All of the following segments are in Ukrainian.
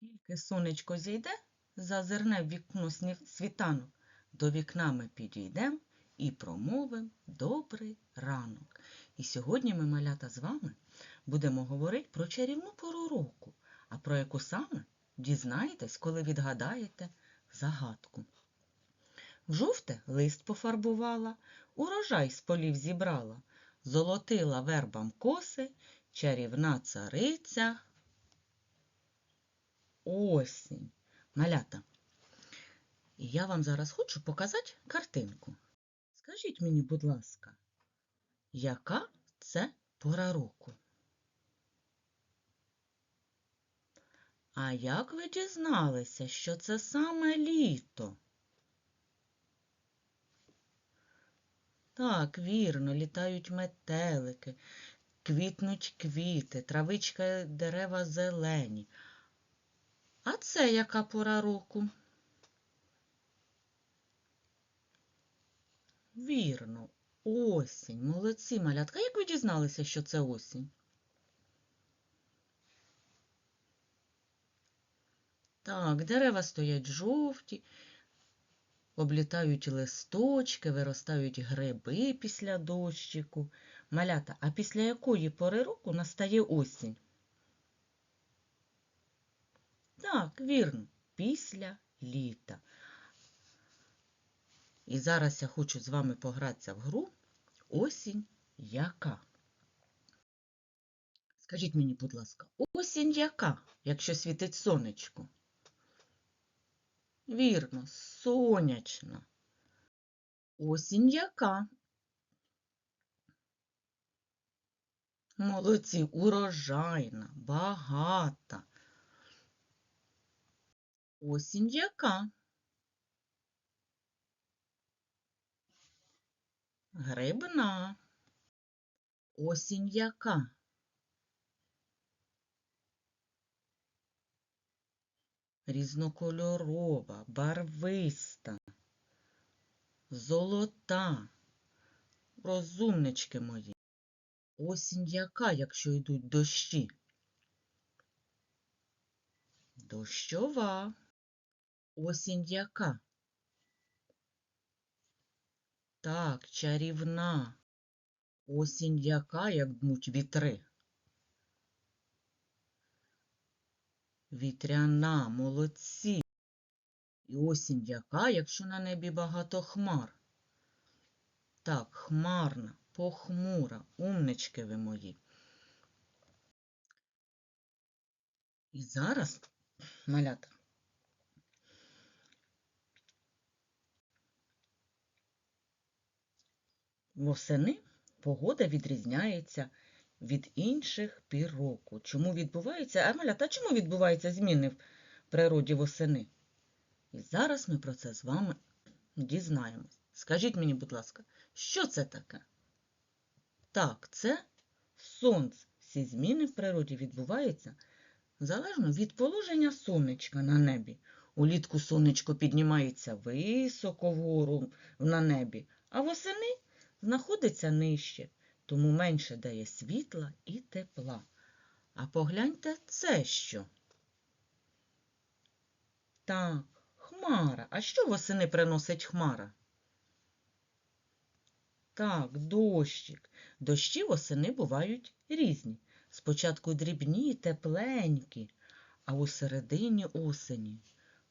Тільки сонечко зійде, зазирне в вікно світанок, до вікна ми підійдем і промовим добрий ранок. І сьогодні ми, малята, з вами будемо говорити про чарівну пору року, а про яку саме дізнаєтесь, коли відгадаєте загадку. В жовте лист пофарбувала, урожай з полів зібрала, золотила вербам коси, чарівна цариця осінь. Малята. І я вам зараз хочу показати картинку. Скажіть мені, будь ласка, яка це пора року? А як ви дізналися, що це саме літо? Так, вірно, літають метелики, квітнуть квіти, травичка дерева зелені. А це яка пора року? Вірно, осінь. Молодці, малятка. Як ви дізналися, що це осінь? Так, дерева стоять жовті, облітають листочки, виростають гриби після дощику. Малята, а після якої пори року настає осінь? Так, вірно, після літа. І зараз я хочу з вами погратися в гру Осінь яка? Скажіть мені, будь ласка, осінь яка, якщо світить сонечко? Вірно, сонячна. Осінь яка? Молодці, урожайна, багата. Осінь яка? Грибна. Осінь яка? Різнокольорова, барвиста, золота. Розумнички мої. Осінь яка, якщо йдуть дощі? Дощова. Осінь яка? Так, чарівна. Осінь яка, як дмуть вітри. Вітряна, молодці. І осінь яка, якщо на небі багато хмар. Так, хмарна, похмура, умнички ви мої. І зараз, малята, Восени погода відрізняється від інших пір року. Чому відбувається, а малята, чому відбуваються зміни в природі восени? І зараз ми про це з вами дізнаємось. Скажіть мені, будь ласка, що це таке? Так, це сонце. Всі зміни в природі відбуваються залежно від положення сонечка на небі. Улітку сонечко піднімається високо вгору на небі, а восени знаходиться нижче, тому менше дає світла і тепла. А погляньте це що. Так, хмара. А що восени приносить хмара? Так, дощик. Дощі восени бувають різні. Спочатку дрібні, тепленькі, а у середині осені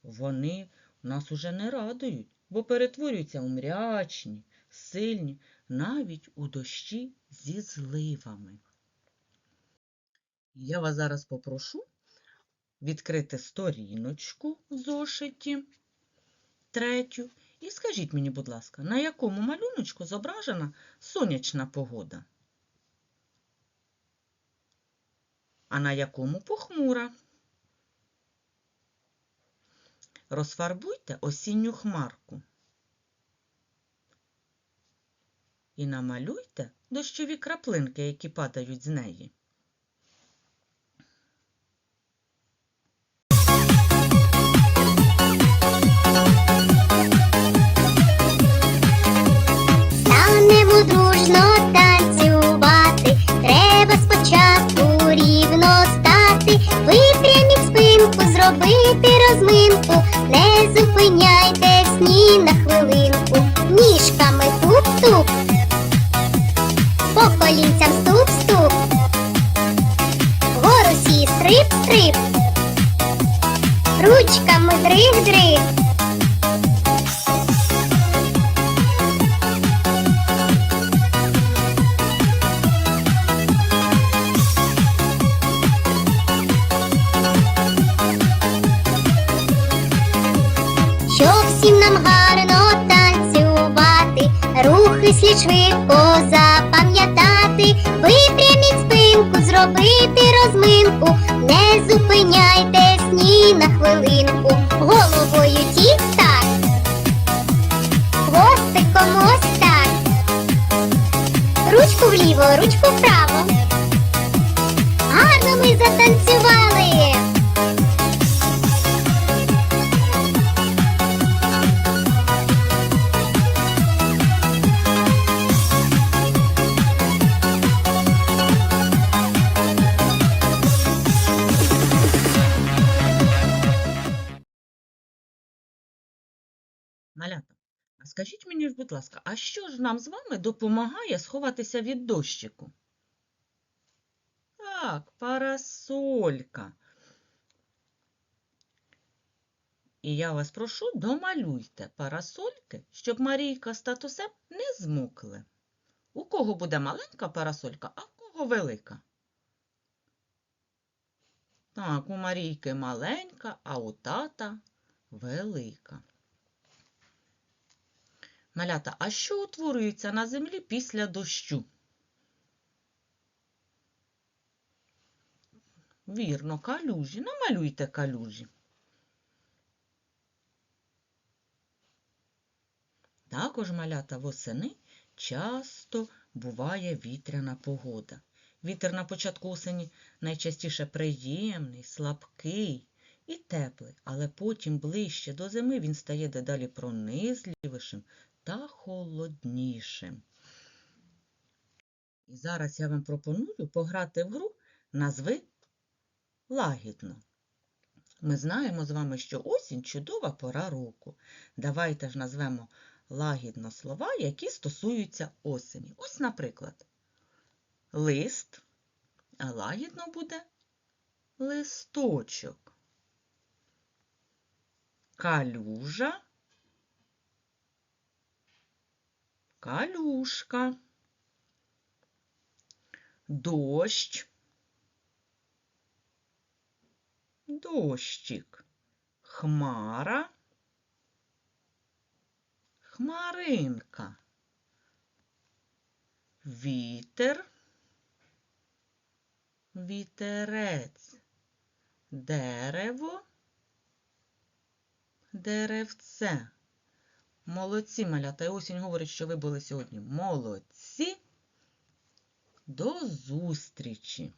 вони нас уже не радують, бо перетворюються у мрячні, сильні, навіть у дощі зі зливами. Я вас зараз попрошу відкрити сторіночку в зошиті третю. І скажіть мені, будь ласка, на якому малюночку зображена сонячна погода? А на якому похмура? Розфарбуйте осінню хмарку. І намалюйте дощові краплинки, які падають з неї. Станемо дружно танцювати, треба спочатку рівно стати, випряміть спинку, зробити розминку. Не зупиняйтесь ні на хвилинку. Ніжками туп-туп. По колінцям ступ-ступ. Вгору сі стрип-стрип. Ручками дриг-дриг. Щоб всім нам гарно танцювати, рухи слід швидко спинку, зробити розминку, не зупиняйтесь ні на хвилинку, головою тік-так, хвостиком ось так, ручку вліво, ручку вправо. Гарно ми затанцювали. Скажіть мені, будь ласка, а що ж нам з вами допомагає сховатися від дощику? Так, парасолька. І я вас прошу, домалюйте парасольки, щоб Марійка з татусем не змокли. У кого буде маленька парасолька, а в кого велика? Так, у Марійки маленька, а у тата велика. Малята, а що утворюється на землі після дощу? Вірно, калюжі. Намалюйте калюжі. Також малята восени часто буває вітряна погода. Вітер на початку осені найчастіше приємний, слабкий і теплий, але потім ближче до зими він стає дедалі пронизливішим та холоднішим. І зараз я вам пропоную пограти в гру назви лагідно. Ми знаємо з вами, що осінь чудова пора року. Давайте ж назвемо лагідно слова, які стосуються осені. Ось, наприклад, лист, а лагідно буде листочок. Калюжа, калюшка, дощ, дощик, хмара, хмаринка, вітер, вітерець, дерево, деревце. Молодці, малята. І осінь говорить, що ви були сьогодні молодці. До зустрічі!